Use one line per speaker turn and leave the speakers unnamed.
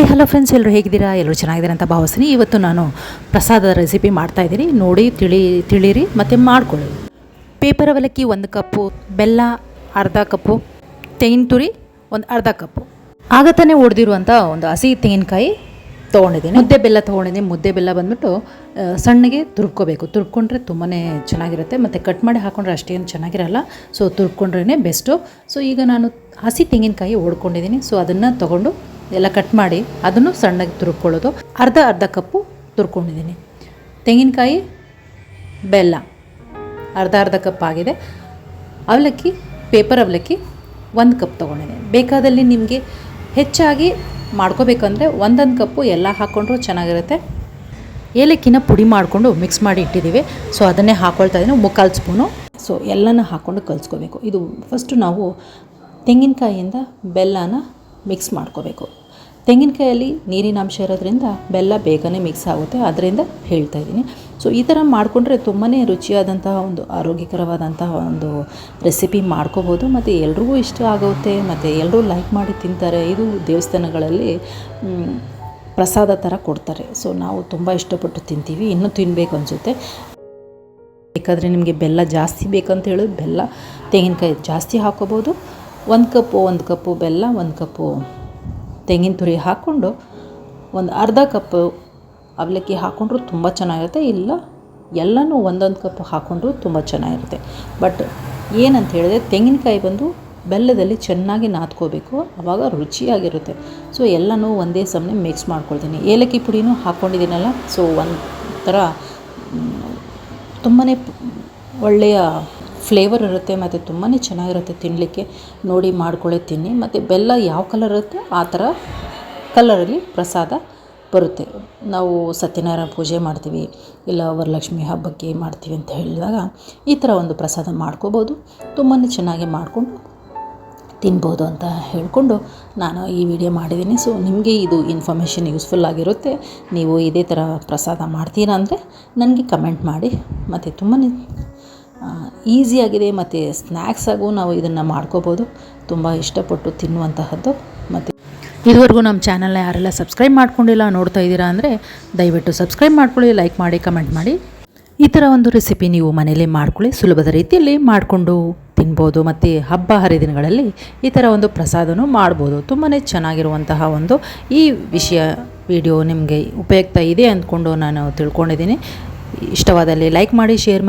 Hi, hello friends ಎಲ್ಲರೂ ಹೇಗಿದ್ದೀರಾ? ಎಲ್ಲರೂ ಚೆನ್ನಾಗಿದ್ದೀರಾ ಅಂತ ಭಾವಿಸ್ತೀನಿ. ಇವತ್ತು ನಾನು ಪ್ರಸಾದದ ರೆಸಿಪಿ ಮಾಡ್ತಾ ಇದ್ದೀನಿ. ನೋಡಿ, ತಿಳಿ ತಿಳಿರಿ ಮತ್ತು ಮಾಡ್ಕೊಳ್ಳಿ. ಪೇಪರ್ ಅವಲಕ್ಕಿ ಒಂದು ಕಪ್ಪು, ಬೆಲ್ಲ ಅರ್ಧ ಕಪ್ಪು, ತೆಂಗಿನ ತುರಿ ಒಂದು ಅರ್ಧ ಕಪ್ಪು. ಆಗ ತಾನೇ ಒಡೆದಿರುವಂಥ ಒಂದು ಹಸಿ ತೆಂಗಿನಕಾಯಿ ತೊಗೊಂಡಿದ್ದೀನಿ. ಮುದ್ದೆ ಬೆಲ್ಲ ತೊಗೊಂಡಿದ್ದೀನಿ. ಮುದ್ದೆ ಬೆಲ್ಲ ಬಂದ್ಬಿಟ್ಟು ಸಣ್ಣಗೆ ತುರ್ಕೋಬೇಕು. ತುರ್ಕೊಂಡ್ರೆ ತುಂಬಾ ಚೆನ್ನಾಗಿರುತ್ತೆ. ಮತ್ತು ಕಟ್ ಮಾಡಿ ಹಾಕೊಂಡ್ರೆ ಅಷ್ಟೇನು ಚೆನ್ನಾಗಿರಲ್ಲ. ಸೊ ತುರ್ಕೊಂಡ್ರೇ ಬೆಸ್ಟು ಸೊ ಈಗ ನಾನು ಹಸಿ ತೆಂಗಿನಕಾಯಿ ಓಡ್ಕೊಂಡಿದ್ದೀನಿ ಸೊ ಅದನ್ನು ತೊಗೊಂಡು ಎಲ್ಲ ಕಟ್ ಮಾಡಿ ಅದನ್ನು ಸಣ್ಣಗೆ ತುರ್ಕೊಳ್ಳೋದು. ಅರ್ಧ ಅರ್ಧ ಕಪ್ಪು ತುರ್ಕೊಂಡಿದ್ದೀನಿ. ತೆಂಗಿನಕಾಯಿ, ಬೆಲ್ಲ. ಅರ್ಧ ಅರ್ಧ ಕಪ್ ಆಗಿದೆ. ಅವಲಕ್ಕಿ ಪೇಪರ್ ಅವಲಕ್ಕಿ ಒಂದು ಕಪ್ ತೊಗೊಂಡಿದ್ದೀನಿ. ಬೇಕಾದಲ್ಲಿ ನಿಮಗೆ ಹೆಚ್ಚಾಗಿ ಮಾಡ್ಕೋಬೇಕಂದ್ರೆ ಒಂದೊಂದು ಕಪ್ಪು ಎಲ್ಲ ಹಾಕ್ಕೊಂಡ್ರೂ ಚೆನ್ನಾಗಿರುತ್ತೆ. ಏಲಕ್ಕಿನ ಪುಡಿ ಮಾಡಿಕೊಂಡು ಮಿಕ್ಸ್ ಮಾಡಿ ಇಟ್ಟಿದ್ದೀವಿ. ಸೊ ಅದನ್ನೇ ಹಾಕ್ಕೊಳ್ತಾ ಇದ್ದೀನಿ. ಮುಕ್ಕಾಲು ಸ್ಪೂನು. ಸೊ ಎಲ್ಲನೂ ಹಾಕ್ಕೊಂಡು ಕಲಿಸ್ಕೋಬೇಕು. ಇದು ಫಸ್ಟು ನಾವು ತೆಂಗಿನಕಾಯಿಯಿಂದ ಬೆಲ್ಲನ ಮಿಕ್ಸ್ ಮಾಡ್ಕೋಬೇಕು. ತೆಂಗಿನಕಾಯಲ್ಲಿ ನೀರಿನಾಂಶ ಇರೋದ್ರಿಂದ ಬೆಲ್ಲ ಬೇಗನೆ ಮಿಕ್ಸ್ ಆಗುತ್ತೆ, ಅದರಿಂದ ಹೇಳ್ತಾ ಇದ್ದೀನಿ. ಸೊ ಈ ಥರ ಮಾಡಿಕೊಂಡ್ರೆ ತುಂಬಾ ರುಚಿಯಾದಂತಹ ಒಂದು ಆರೋಗ್ಯಕರವಾದಂತಹ ಒಂದು ರೆಸಿಪಿ ಮಾಡ್ಕೋಬೋದು. ಮತ್ತು ಎಲ್ರಿಗೂ ಇಷ್ಟ ಆಗುತ್ತೆ, ಮತ್ತು ಎಲ್ಲರೂ ಲೈಕ್ ಮಾಡಿ ತಿಂತಾರೆ. ಇದು ದೇವಸ್ಥಾನಗಳಲ್ಲಿ ಪ್ರಸಾದ ಥರ ಕೊಡ್ತಾರೆ. ಸೊ ನಾವು ತುಂಬ ಇಷ್ಟಪಟ್ಟು ತಿಂತೀವಿ. ಇನ್ನೂ ತಿನ್ನಬೇಕು ಅನಿಸುತ್ತೆ. ಬೇಕಾದರೆ ನಿಮಗೆ ಬೆಲ್ಲ ಜಾಸ್ತಿ ಬೇಕಂತ ಬೆಲ್ಲ ತೆಂಗಿನಕಾಯಿ ಜಾಸ್ತಿ ಹಾಕೋಬೋದು. ಒಂದು ಕಪ್ಪು ಒಂದು ಕಪ್ಪು ಬೆಲ್ಲ, ಒಂದು ಕಪ್ಪು ತೆಂಗಿನ ತುರಿ ಹಾಕ್ಕೊಂಡು ಒಂದು ಅರ್ಧ ಕಪ್ಪು ಅವಲಕ್ಕಿ ಹಾಕ್ಕೊಂಡ್ರೂ ತುಂಬ ಚೆನ್ನಾಗಿರುತ್ತೆ. ಇಲ್ಲ, ಎಲ್ಲನೂ ಒಂದೊಂದು ಕಪ್ ಹಾಕ್ಕೊಂಡ್ರೂ ತುಂಬ ಚೆನ್ನಾಗಿರುತ್ತೆ. ಬಟ್ ಏನಂತ ಹೇಳಿದ್ರೆ, ತೆಂಗಿನಕಾಯಿ ಬಂದು ಬೆಲ್ಲದಲ್ಲಿ ಚೆನ್ನಾಗಿ ನಾದ್ಕೋಬೇಕು. ಆವಾಗ ರುಚಿಯಾಗಿರುತ್ತೆ. ಸೊ, ಎಲ್ಲನೂ ಒಂದೇ ಸಮನೆ ಮಿಕ್ಸ್ ಮಾಡ್ಕೊಳ್ತೀನಿ. ಏಲಕ್ಕಿ ಪುಡಿನೂ ಹಾಕ್ಕೊಂಡಿದ್ದೀನಲ್ಲ ಸೊ, ಒಂಥರ ತುಂಬಾ ಒಳ್ಳೆಯ ಫ್ಲೇವರ್ ಇರುತ್ತೆ, ಮತ್ತು ತುಂಬಾ ಚೆನ್ನಾಗಿರುತ್ತೆ ತಿನ್ನಲಿಕ್ಕೆ ನೋಡಿ ಮಾಡ್ಕೊಳ್ಳೆ ತಿನ್ನಿ ಮತ್ತು ಬೆಲ್ಲ ಯಾವ ಕಲರ್ ಇರುತ್ತೆ, ಆ ಥರ ಕಲರಲ್ಲಿ ಪ್ರಸಾದ ಬರುತ್ತೆ. ನಾವು ಸತ್ಯನಾರಾಯಣ ಪೂಜೆ ಮಾಡ್ತೀವಿ, ಇಲ್ಲ ವರಲಕ್ಷ್ಮಿ ಹಬ್ಬಕ್ಕೆ ಮಾಡ್ತೀವಿ ಅಂತ ಹೇಳಿದಾಗ ಈ ಥರ ಒಂದು ಪ್ರಸಾದ ಮಾಡ್ಕೋಬೋದು. ತುಂಬಾ ಚೆನ್ನಾಗಿ ಮಾಡಿಕೊಂಡು ತಿನ್ಬೋದು ಅಂತ ಹೇಳಿಕೊಂಡು ನಾನು ಈ ವಿಡಿಯೋ ಮಾಡಿದ್ದೀನಿ. ಸೊ ನಿಮಗೆ ಇದು ಇನ್ಫಾರ್ಮೇಷನ್ ಯೂಸ್ಫುಲ್ ಆಗಿರುತ್ತೆ. ನೀವು ಇದೇ ಥರ ಪ್ರಸಾದ ಮಾಡ್ತೀರಾ ಅಂದರೆ ನನಗೆ ಕಮೆಂಟ್ ಮಾಡಿ. ಮತ್ತು ತುಂಬಾ ಈಸಿಯಾಗಿದೆ ಮತ್ತು ಸ್ನ್ಯಾಕ್ಸಾಗೂ ನಾವು ಇದನ್ನು ಮಾಡ್ಕೋಬೋದು. ತುಂಬ ಇಷ್ಟಪಟ್ಟು ತಿನ್ನುವಂತಹದ್ದು. ಮತ್ತು ಇದುವರೆಗೂ ನಮ್ಮ ಚಾನಲ್ನ ಯಾರೆಲ್ಲ ಸಬ್ಸ್ಕ್ರೈಬ್ ಮಾಡ್ಕೊಂಡಿಲ್ಲ, ನೋಡ್ತಾ ಇದ್ದೀರಾ ಅಂದರೆ ದಯವಿಟ್ಟು ಸಬ್ಸ್ಕ್ರೈಬ್ ಮಾಡ್ಕೊಳ್ಳಿ ಲೈಕ್ ಮಾಡಿ ಕಮೆಂಟ್ ಮಾಡಿ. ಈ ಥರ ಒಂದು ರೆಸಿಪಿ ನೀವು ಮನೇಲಿ ಮಾಡ್ಕೊಳ್ಳಿ, ಸುಲಭದ ರೀತಿಯಲ್ಲಿ ಮಾಡಿಕೊಂಡು ತಿನ್ಬೋದು. ಮತ್ತು ಹಬ್ಬ ಹರಿದಿನಗಳಲ್ಲಿ ಈ ಥರ ಒಂದು ಪ್ರಸಾದನೂ ಮಾಡ್ಬೋದು. ತುಂಬಾ ಚೆನ್ನಾಗಿರುವಂತಹ ಒಂದು ಈ ವಿಷಯ ವಿಡಿಯೋ ನಿಮಗೆ ಉಪಯುಕ್ತ ಇದೆ ಅಂದ್ಕೊಂಡು ನಾನು ತಿಳ್ಕೊಂಡಿದ್ದೀನಿ. ಇಷ್ಟವಾದಲ್ಲಿ ಲೈಕ್ ಮಾಡಿ ಶೇರ್ ಮಾಡಿ.